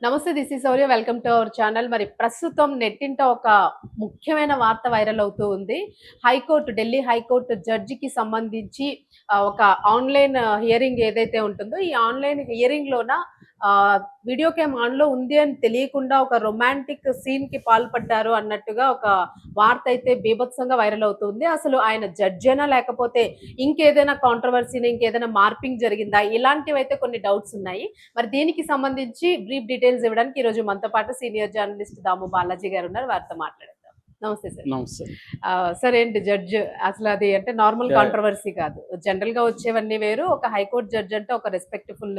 నమస్తే this is Sourya welcome to our channel మరి ప్రస్తుతం నెట్టింట ఒక ముఖ్యమైన వార్త వైరల్ అవుతూ ఉంది. హైకోర్టు ఢిల్లీ హైకోర్టు జడ్జికి సంబంధించి ఒక ఆన్లైన్ హియరింగ్ ఏదైతే ఉంటుందో ఈ ఆన్లైన్ హియరింగ్ లోన వీడియో క్యామ్ ఆన్లో ఉంది అని తెలియకుండా ఒక రొమాంటిక్ సీన్కి పాల్పడ్డారు అన్నట్టుగా ఒక వార్త అయితే బీభత్సంగా వైరల్ అవుతుంది. అసలు ఆయన జడ్జేనా లేకపోతే ఇంకేదైనా కాంట్రవర్సీని ఇంకేదైనా మార్పింగ్ జరిగిందా? ఇలాంటివైతే కొన్ని డౌట్స్ ఉన్నాయి. మరి దీనికి సంబంధించి బ్రీఫ్ డీటెయిల్స్ ఇవ్వడానికి ఈ రోజు మనతో పాటు సీనియర్ జర్నలిస్ట్ దాము బాలాజీ గారు ఉన్నారు. వారితో మాట్లాడారు నమస్తే సార్ నమస్తే సార్ ఏంటి జడ్జ్ అసలు అది అంటే నార్మల్. కాంట్రవర్సీ కాదు. జనరల్గా వచ్చేవన్నీ వేరు ఒక హైకోర్టు జడ్జ్ అంటే ఒక రెస్పెక్ట్ఫుల్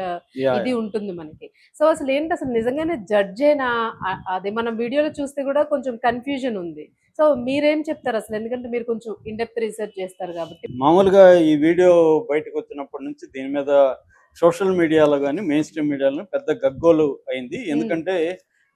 ఇది ఉంటుంది మనకి. సో అసలు ఏంటి అసలు నిజంగానే జడ్జేనా అది మనం వీడియోలో చూస్తే కూడా కొంచెం కన్ఫ్యూజన్ ఉంది. సో మీరేం చెప్తారు అసలు? ఎందుకంటే మీరు కొంచెం ఇండెప్త్ రీసెర్చ్ చేస్తారు కాబట్టి. మామూలుగా ఈ వీడియో బయటకు వచ్చినప్పటి నుంచి దీని మీద సోషల్ మీడియాలో కానీ మెయిన్ స్ట్రీమ్ మీడియాలో పెద్ద గగ్గోలు అయింది. ఎందుకంటే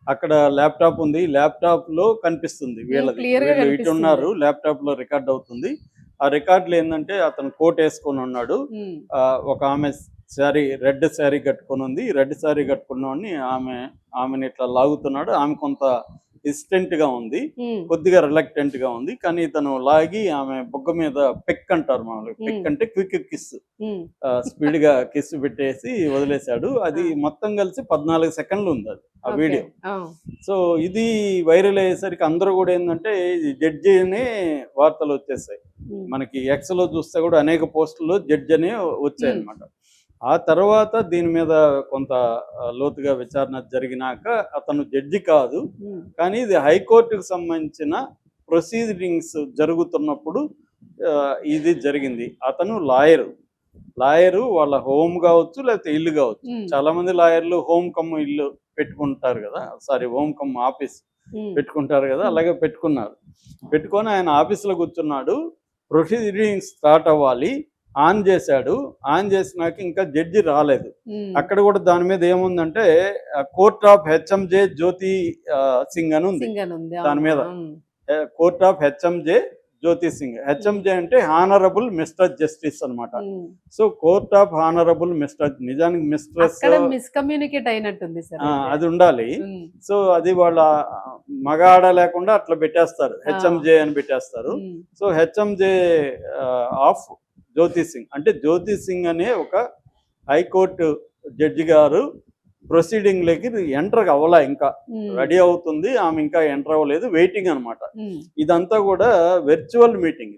అక్కడ ల్యాప్టాప్ ఉంది. ల్యాప్టాప్లో కనిపిస్తుంది వీళ్ళది. వీళ్ళు ఇటు. ఉన్నారు ల్యాప్టాప్లో రికార్డ్ అవుతుంది. ఆ రికార్డులు ఏంటంటే అతను కోట్ వేసుకొని ఉన్నాడు. ఆ, ఒక ఆమె శారీ రెడ్ శారీ కట్టుకొని ఉంది. రెడ్ శారీ కట్టుకున్నవాడిని ఆమె ఆమెను ఇట్లా లాగుతున్నాడు. ఆమె కొంత hesitant గా ఉంది. ఉమ్, కొద్దిగా రిలక్టెంట్గా ఉంది. కానీ ఇతను లాగి ఆమె బొగ్గ మీద పెక్ అంటారు మామూలుగా. Peck Hmm. అంటే క్విక్ కిస్. స్పీడ్గా కిస్ పెట్టేసి వదిలేశాడు. అది మొత్తం కలిసి పద్నాలుగు సెకండ్లు ఉంది అది ఆ. వీడియో. ఆ, సో ఇది వైరల్ అయ్యేసరికి అందరూ కూడా ఏంటంటే జడ్జి అనే వార్తలు వచ్చేసాయి. మనకి ఎక్స్లో చూస్తే కూడా అనేక పోస్టుల్లో జడ్జి అనే వచ్చాయి Hmm. అనమాట ఆ తర్వాత దీని మీద కొంత లోతుగా విచారణ జరిగినాక అతను జడ్జి కాదు. కానీ ఇది హైకోర్టుకు సంబంధించిన ప్రొసీడింగ్స్ జరుగుతున్నప్పుడు ఇది జరిగింది. అతను లాయరు. లాయరు వాళ్ళ హోమ్ కావచ్చు లేకపోతే ఇల్లు కావచ్చు. చాలా మంది లాయర్లు హోమ్ కమ్ ఇల్లు పెట్టుకుంటారు కదా. సారీ హోమ్ కమ్ ఆఫీస్ పెట్టుకుంటారు కదా. అలాగే పెట్టుకున్నారు. పెట్టుకొని ఆయన ఆఫీస్లో కూర్చున్నాడు. ప్రొసీడింగ్స్ స్టార్ట్ అవ్వాలి. ఆన్ చేశాడు. ఆన్ చేసినాక ఇంకా జడ్జి రాలేదు. అక్కడ కూడా దాని మీద ఏముందంటే court of HMJ Jyothi Singh అని ఉంది. దాని మీద. Court of HMJ Jyothi Singh. HMJ అంటే హానరబుల్ మిస్టర్ జస్టిస్ అన్నమాట. ఉమ్. So court of honourable mister నిజానికి మిస్ట్రెస్ మిస్కమ్యూనికేట్ అయినట్టుంది అది ఉండాలి. సో అది వాళ్ళ మగ ఆడ లేకుండా అట్లా పెట్టేస్తారు. హెచ్ఎంజే అని పెట్టేస్తారు. So HMJ of Jyoti Singh. అంటే జ్యోతి సింగ్ అనే ఒక హైకోర్టు జడ్జి గారు ప్రొసీడింగ్ లకి ఎంటర్ అవ్వలా ఇంకా. రెడీ అవుతుంది ఆమె ఇంకా ఎంటర్ అవ్వలేదు వెయిటింగ్ అన్నమాట. ఉమ్, ఇదంతా కూడా virtual meeting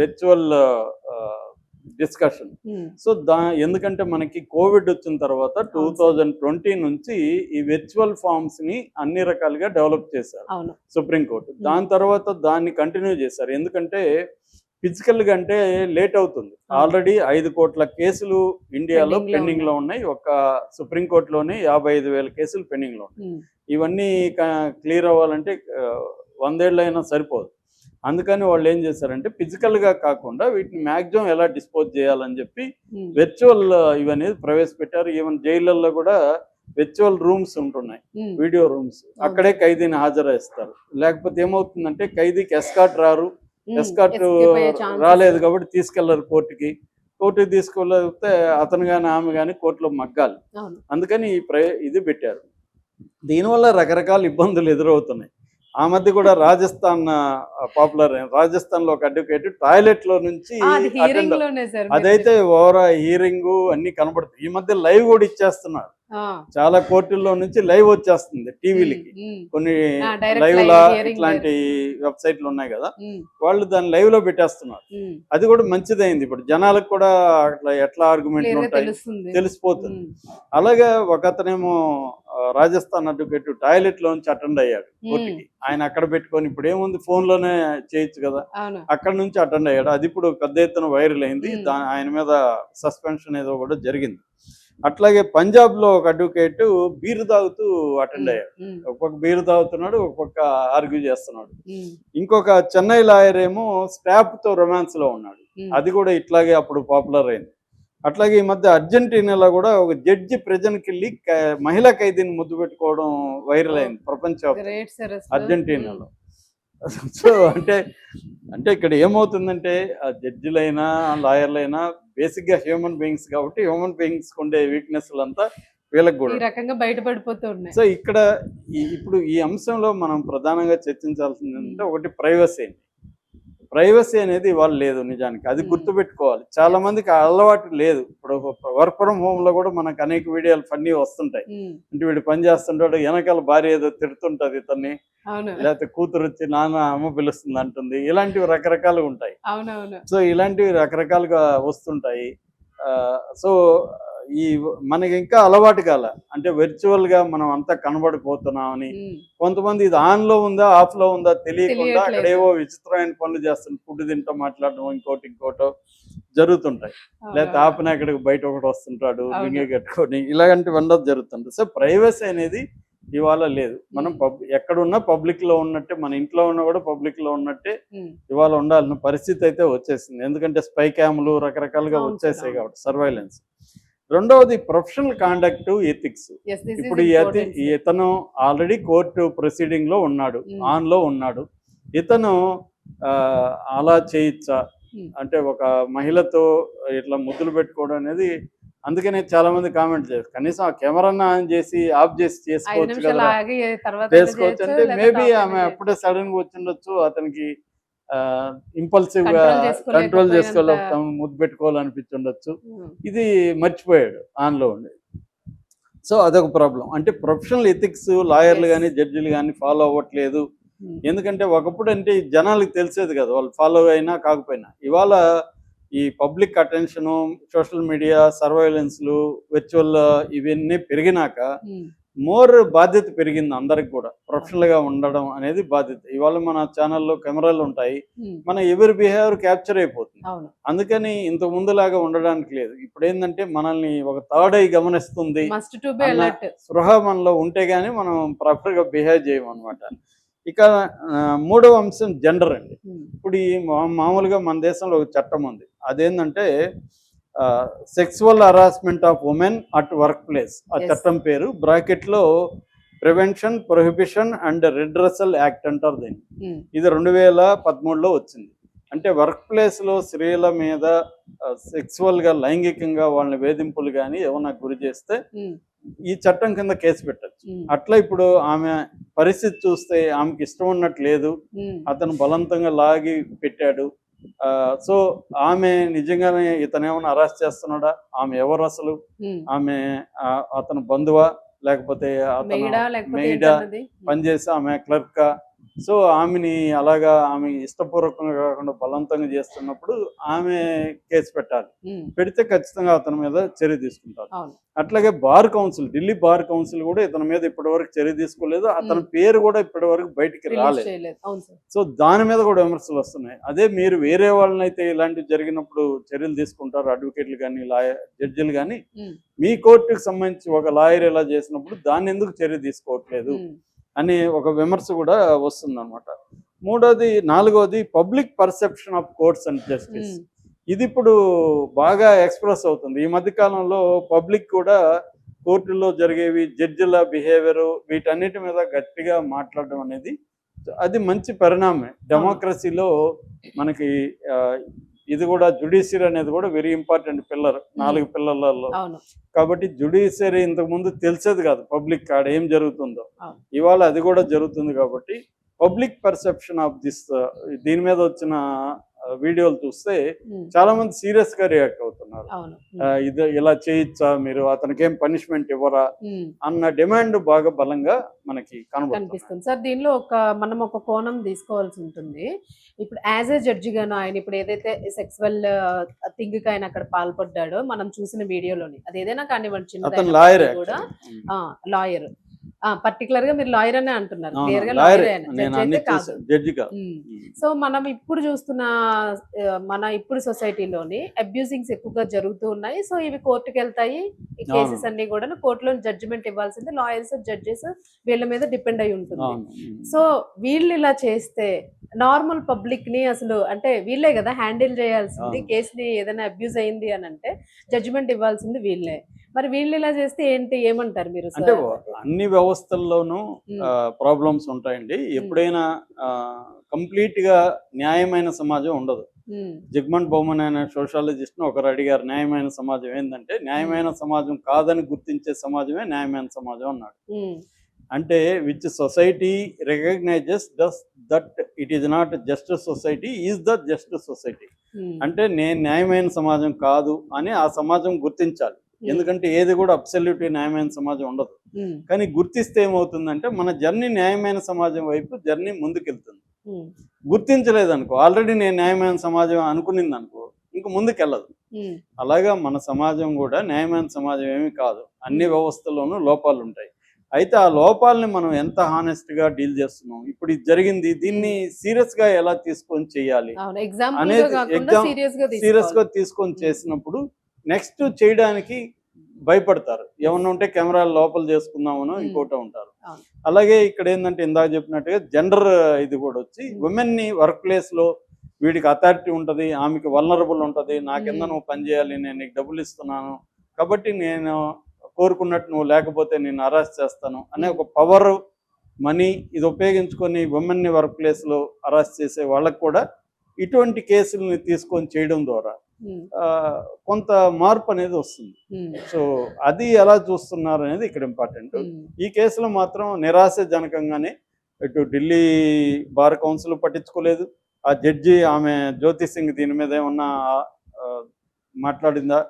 virtual discussion so దా ఎందుకంటే మనకి కోవిడ్ వచ్చిన తర్వాత టూ థౌజండ్ ట్వంటీ నుంచి ఈ వెర్చువల్ ఫార్మ్స్ని అన్ని రకాలుగా డెవలప్ చేశారు. సుప్రీంకోర్టు. దాని తర్వాత దాన్ని కంటిన్యూ చేశారు. ఎందుకంటే ఫిజికల్గా అంటే లేట్ అవుతుంది. ఆల్రెడీ ఐదు కోట్ల కేసులు ఇండియాలో పెండింగ్లో ఉన్నాయి. ఒక సుప్రీంకోర్టులోనే యాభై ఐదు వేల కేసులు పెండింగ్లో ఉన్నాయి. ఇవన్నీ క్లియర్ అవ్వాలంటే ఆ, వందేళ్ళైనా సరిపోదు. అందుకని వాళ్ళు ఏం చేశారంటే physical గా కాకుండా వీటిని మ్యాక్సిమం ఎలా డిస్పోజ్ చేయాలని చెప్పి వెర్చువల్ ఇవన్నీ ప్రవేశపెట్టారు. ఈవెన్ జైళ్ళల్లో కూడా వెర్చువల్ రూమ్స్ ఉంటున్నాయి. వీడియో రూమ్స్ అక్కడే ఖైదీని హాజరుస్తారు లేకపోతే ఏమవుతుందంటే ఖైదీకి ఎస్కాట్ రారు. Escort chances. రాలేదు కాబట్టి తీసుకెళ్ళరు కోర్టుకి. కోర్టుకి తీసుకెళ్ళకపోతే అతను కానీ ఆమె కానీ కోర్టులో మగ్గాలి. అందుకని ఈ ఇది పెట్టారు. దీనివల్ల రకరకాల ఇబ్బందులు ఎదురవుతున్నాయి. ఆ మధ్య కూడా రాజస్థాన్ పాపులర్ రాజస్థాన్లో ఒక అడ్వకేట్ టాయిలెట్లో నుంచి అదైతే ఓవర్ హీరింగ్ అన్ని కనబడుతుంది ఈ మధ్య లైవ్ కూడా ఇచ్చేస్తున్నారు. చాలా కోర్టుల్లో నుంచి లైవ్ వచ్చేస్తుంది టీవీలకి. కొన్ని లైవ్ లా. ఇట్లాంటి వెబ్సైట్లు ఉన్నాయి కదా. వాళ్ళు దాన్ని లైవ్లో పెట్టేస్తున్నారు అది కూడా మంచిదైంది. ఇప్పుడు జనాలకు కూడా అట్లా ఎట్లా ఆర్గ్యుమెంట్లు గా ఉంటాయి తెలిసిపోతుంది. అలాగే ఒక అతనేమో రాజస్థాన్ అడ్వకేట్ టాయిలెట్లో నుంచి అటెండ్ అయ్యాడు కోర్టుకి. ఆయన అక్కడ పెట్టుకొని ఇప్పుడు ఏముంది? ఫోన్లోనే చేయొచ్చు కదా. అక్కడ నుంచి అటెండ్ అయ్యాడు. అది ఇప్పుడు పెద్ద ఎత్తున వైరల్ అయింది. ఆయన మీద సస్పెన్షన్ ఏదో కూడా జరిగింది. అట్లాగే పంజాబ్లో ఒక అడ్వకేట్ బీరు తాగుతూ అటెండ్ అయ్యాడు. ఒక్కొక్క బీరు తాగుతున్నాడు ఒక్కొక్క ఆర్గ్యూ చేస్తున్నాడు. ఇంకొక చెన్నై లాయర్ ఏమో స్టాప్తో రొమాన్స్లో ఉన్నాడు అది కూడా ఇట్లాగే అప్పుడు పాపులర్ అయింది. అట్లాగే ఈ మధ్య అర్జెంటీనాలో కూడా ఒక జడ్జి ప్రజెంట్కి వెళ్ళి మహిళా ఖైదీని ముద్దు పెట్టుకోవడం వైరల్ అయింది ప్రపంచ. అర్జెంటీనాలో. సో అంటే అంటే ఇక్కడ ఏమవుతుందంటే ఆ జడ్జిలైనా లాయర్లైనా బేసిక్గా హ్యూమన్ బీయింగ్స్ కాబట్టి హ్యూమన్ బీయింగ్స్ ఉండే వీక్నెస్లంతా వీళ్ళకి కూడా. రకంగా బయటపడిపోతూ ఉన్నాయి. సో ఇక్కడ ఇప్పుడు ఈ అంశంలో మనం ప్రధానంగా చర్చించాల్సింది ఏంటంటే ఒకటి ప్రైవసీ ప్రైవసీ అనేది ఇవాళ లేదు నిజానికి. అది. గుర్తుపెట్టుకోవాలి. చాలా మందికి అలవాటు లేదు. ఇప్పుడు వర్క్ ఫ్రమ్ హోమ్లో కూడా మనకు అనేక వీడియోలు ఫన్నీ వస్తుంటాయి. అంటే వీడు పని చేస్తుంటాడు వెనకాల భార్య ఏదో తిడుతుంటది ఇతన్ని. లేకపోతే కూతురు వచ్చి నాన్న అమ్మ పిలుస్తుంది అంటుంది. ఇలాంటివి రకరకాలుగా ఉంటాయి. సో ఇలాంటివి రకరకాలుగా వస్తుంటాయి. సో ఈ మనకి ఇంకా అలవాటు కాల. అంటే virtual గా మనం అంతా కనబడిపోతున్నామని. కొంతమంది ఇది ఆన్లో ఉందా ఆఫ్లో ఉందా తెలియకుండా. అక్కడ ఏవో విచిత్రమైన పనులు చేస్తుంది ఫుడ్ తింటూ మాట్లాడడం ఇంకోటి ఇంకోటో జరుగుతుంటాయి. లేకపోతే. ఆపన ఎక్కడికి బయట ఒకటి వస్తుంటాడు. లింగి కట్టుకొని ఇలాంటివి ఉండదు జరుగుతుంది సో ప్రైవసీ అనేది ఇవాళ లేదు. మనం. పబ్ ఎక్కడున్నా పబ్లిక్లో ఉన్నట్టే మన ఇంట్లో ఉన్నా కూడా పబ్లిక్లో ఉన్నట్టే ఇవాళ ఉండాల్సిన పరిస్థితి అయితే వచ్చేసింది. ఎందుకంటే స్పై క్యామ్లు రకరకాలుగా వచ్చేసాయి కాబట్టి సర్వైలెన్స్ రెండవది ప్రొఫెషనల్ కాండక్ట్ ఎథిక్స్ ఇప్పుడు ఇతను ఆల్రెడీ కోర్టు ప్రొసీడింగ్లో ఉన్నాడు Hmm. ఆన్లో ఉన్నాడు. ఇతను ఆ, అలా చేయొచ్చా? Hmm. అంటే ఒక మహిళతో ఇట్లా ముద్దులు పెట్టుకోవడం అనేది అందుకనే చాలా మంది కామెంట్ చేస్తారు కనీసం ఆ కెమెరా ఆన్ చేసి ఆఫ్ చేసి చేసుకోవచ్చు కదా. చేసుకోవచ్చు అంటే మేబీ ఆమె అప్పుడే సడన్గా వచ్చిండొచ్చు అతనికి ఇంపల్సివ్గా కంట్రోల్ చేసుకోలేకపోతాం ముద్దు పెట్టుకోవాలనిపించుండొచ్చు. ఉమ్, ఇది మర్చిపోయాడు ఆన్లో ఉండి సో అదొక ప్రాబ్లం అంటే ప్రొఫెషనల్ ఎథిక్స్ లాయర్లు. కానీ జడ్జిలు కానీ ఫాలో అవ్వట్లేదు. ఉమ్, ఎందుకంటే ఒకప్పుడు అంటే జనాలకు తెలిసేది కదా వాళ్ళు ఫాలో అయినా కాకపోయినా. ఇవాళ ఈ పబ్లిక్ అటెన్షను సోషల్ మీడియా సర్వైలెన్స్లు విర్చువల్ ఇవన్నీ పెరిగినాక ఉమ్, మోర్ బాధ్యత పెరిగింది అందరికి కూడా. ప్రొఫెషనల్గా ఉండడం అనేది బాధ్యత. ఇవాళ మన ఛానల్లో కెమెరాలు ఉంటాయి. మన ఎవరి బిహేవియర్ క్యాప్చర్ అయిపోతుంది. అందుకని ఇంత ముందులాగా ఉండడానికి లేదు. ఇప్పుడు ఏంటంటే మనల్ని ఒక థర్డ్ ఐ గమనిస్తుంది స్పృహ మనలో ఉంటే గానీ మనం ప్రాపర్గా బిహేవ్ చేయమన్నమాట. ఇక ఆ, మూడవ అంశం జెండర్ అండి. ఇప్పుడు ఈ మామూలుగా మన దేశంలో ఒక చట్టం ఉంది. అదేంటంటే sexual harassment of women at workplace ఆ. చట్టం పేరు బ్రాకెట్లో prevention prohibition and redressal act అంటారు దీన్ని. ఇది రెండు వేల పదమూడులో వచ్చింది. అంటే వర్క్ ప్లేస్లో స్త్రీల మీద సెక్సువల్గా లైంగికంగా వాళ్ళని వేధింపులు కానీ ఏమన్నా గురి చేస్తే ఈ చట్టం కింద కేసు పెట్టచ్చు. అట్లా ఇప్పుడు ఆమె పరిస్థితి చూస్తే ఆమెకి ఇష్టం ఉన్నట్టు లేదు. అతను బలవంతంగా లాగి పెట్టాడు. సో ఆమె నిజంగానే ఇతను ఏమైనా అరెస్ట్ చేస్తున్నాడా? ఆమె ఎవరు అసలు? ఆమె అతను బంధువా? లేకపోతే అతను మెయిడా? పనిచేసి ఆమె క్లర్కా? సో ఆమెని అలాగా ఆమె ఇష్టపూర్వకంగా కాకుండా బలవంతంగా చేస్తున్నప్పుడు ఆమె కేసు పెట్టాలి. పెడితే ఖచ్చితంగా అతని మీద చర్య తీసుకుంటారు. అట్లాగే bar council Delhi bar council కూడా ఇతని మీద ఇప్పటివరకు చర్య తీసుకోలేదు. అతని పేరు కూడా ఇప్పటివరకు బయటికి రాలేదు. సో దాని మీద కూడా విమర్శలు వస్తున్నాయి. అదే మీరు వేరే వాళ్ళని అయితే ఇలాంటివి జరిగినప్పుడు చర్యలు తీసుకుంటారు. అడ్వకేట్లు కానీ లాయర్ జడ్జిలు కానీ మీ కోర్టుకు సంబంధించి ఒక లాయర్ ఇలా చేసినప్పుడు దాన్ని ఎందుకు చర్య తీసుకోవట్లేదు? అని ఒక విమర్శ కూడా వస్తుంది అనమాట మూడోది నాలుగోది public perception of courts and justice. ఇది ఇప్పుడు బాగా ఎక్స్ప్రెస్ అవుతుంది. ఈ మధ్య కాలంలో పబ్లిక్ కూడా కోర్టుల్లో జరిగేవి జడ్జిల బిహేవియర్ వీటన్నిటి మీద గట్టిగా మాట్లాడడం అనేది అది మంచి పరిణామమే. డెమోక్రసీలో మనకి ఇది కూడా జుడిషియరీ అనేది కూడా వెరీ ఇంపార్టెంట్ పిల్లర్ నాలుగు పిల్లలలో. అవును. కాబట్టి జుడిషియరీ ఇంతకు ముందు తెలిసేది కాదు పబ్లిక్ కాడ ఏం జరుగుతుందో. ఇవాళ అది కూడా జరుగుతుంది కాబట్టి పబ్లిక్ పర్సెప్షన్ ఆఫ్ దిస్ దీని మీద వచ్చిన వీడియోలు చూస్తే చాలా మంది సీరియస్గా రియాక్ట్ అవుతున్నారు. ఇది ఇలా చేయొచ్చా మీరు? అతనికి ఏం పనిష్మెంట్ ఇవ్వరా. అన్న డిమాండ్ బాగా బలంగా మనకి కనిపిస్తుంది. సార్ దీనిలో ఒక మనం ఒక కోణం తీసుకోవాల్సి ఉంటుంది. ఇప్పుడు యాజ్ ఏ జడ్జి గాను ఆయన ఇప్పుడు ఏదైతే సెక్సువల్ థింగ్కి ఆయన అక్కడ పాల్పడ్డాడో మనం చూసిన వీడియోలోని అది ఏదైనా కానివ్వండి చిన్నదైనా లాయర్ కూడా లాయర్. పర్టికులర్గా మీరు లాయర్ అనే అంటున్నారు. క్లియర్గా లాయర్. సో మనం ఇప్పుడు చూస్తున్న మన ఇప్పుడు సొసైటీలోని అబ్యూజింగ్స్ ఎక్కువగా జరుగుతూ ఉన్నాయి. సో ఇవి కోర్టుకి వెళ్తాయి ఈ కేసెస్ అన్ని కూడా కోర్టులో జడ్జిమెంట్ ఇవ్వాల్సింది. లాయర్స్ జడ్జెస్ వీళ్ళ మీద డిపెండ్ అయి ఉంటుంది. సో వీళ్ళు ఇలా చేస్తే నార్మల్ పబ్లిక్ని అసలు అంటే వీళ్ళే కదా హ్యాండిల్ చేయాల్సింది. కేసుని ఏదైనా అబ్యూజ్ అయింది అని అంటే జడ్జిమెంట్ ఇవ్వాల్సింది వీళ్ళే. మరి వీళ్ళు ఇలా చేస్తే ఏంటి? ఏమంటారు మీరు? అంటే అన్ని వ్యవస్థల్లోనూ ప్రాబ్లమ్స్ ఉంటాయండి. ఎప్పుడైనా కంప్లీట్గా న్యాయమైన సమాజం ఉండదు. ఉమ్, జిగ్మంట్ బొమ్మన్ అనే సోషాలజిస్ట్ను ఒకరు అడిగారు న్యాయమైన సమాజం ఏంటంటే న్యాయమైన సమాజం కాదని గుర్తించే సమాజమే న్యాయమైన సమాజం అన్నాడు. అంటే which society recognises thus that it is not just society is the just society. అంటే నేను న్యాయమైన సమాజం కాదు అని ఆ సమాజం గుర్తించాలి. ఎందుకంటే ఏది కూడా అబ్సల్యూట్ న్యాయమైన సమాజం ఉండదు. ఉమ్, కానీ గుర్తిస్తే ఏమవుతుందంటే మన జర్నీ న్యాయమైన సమాజం వైపు జర్నీ ముందుకెళ్తుంది. ఉమ్, గుర్తించలేదు అనుకో ఆల్రెడీ నేను న్యాయమైన సమాజం అనుకునింది అనుకో ఇంక ముందుకెళ్ళదు. ఉమ్, అలాగా మన సమాజం కూడా న్యాయమైన సమాజం ఏమీ కాదు. అన్ని వ్యవస్థల్లోనూ లోపాలు ఉంటాయి అయితే ఆ లోపాలని మనం ఎంత హానెస్ట్గా డీల్ చేస్తున్నాం? ఇప్పుడు ఇది జరిగింది దీన్ని సీరియస్గా ఎలా తీసుకొని చేయాలి? అనేది exam- సీరియస్గా. తీసుకొని చేసినప్పుడు నెక్స్ట్ చేయడానికి భయపడతారు ఏమన్నా ఉంటే కెమెరా లోపల చేసుకుందామనో. ఇంకోటి ఉంటారు. అలాగే ఇక్కడ ఏంటంటే ఇందాక చెప్పినట్టుగా జెండర్ ఇది కూడా వచ్చి. ఉమెన్ని వర్క్ ప్లేస్లో వీడికి అథారిటీ ఉంటది ఆమెకి వల్నరబుల్ ఉంటది నా కింద. నువ్వు పని చేయాలి నేను నీకు డబ్బులు ఇస్తున్నాను కాబట్టి నేను కోరుకున్నట్టు నువ్వు లేకపోతే నేను అరెస్ట్ చేస్తాను అనే ఒక పవర్ మనీ ఇది ఉపయోగించుకొని ఉమెన్ని వర్క్ ప్లేస్లో అరెస్ట్ చేసే వాళ్ళకి కూడా ఇటువంటి కేసుల్ని తీసుకొని చేయడం ద్వారా కొంత మార్పు అనేది వస్తుంది. సో అది ఎలా చూస్తున్నారు అనేది ఇక్కడ ఇంపార్టెంట్. ఈ కేసులో మాత్రం నిరాశజనకంగానే ఇటు ఢిల్లీ బార్ కౌన్సిల్ పట్టించుకోలేదు. ఆ జడ్జి ఆమె జ్యోతి సింగ్ దీని మీద ఏమన్నా మాట్లాడిందా.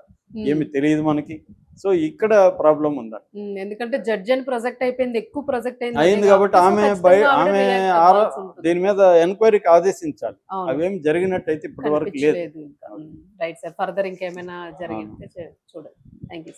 ఏమి తెలియదు మనకి. సో ఇక్కడ ప్రాబ్లం ఉందండి. ఉమ్, ఎందుకంటే జడ్జ్ అని ప్రొజెక్ట్ అయిపోయింది ఎక్కువ ప్రొజెక్ట్ అయింది కాబట్టి ఆమె ఆమె. దీని మీద ఎంక్వైరీకి ఆదేశించాలి. అవేం జరిగినట్టయితే ఇప్పటి వరకు లేదు. రైట్ సార్ ఫర్దర్ ఇంకేమైనా జరిగితే చే- చూడండి. Thank you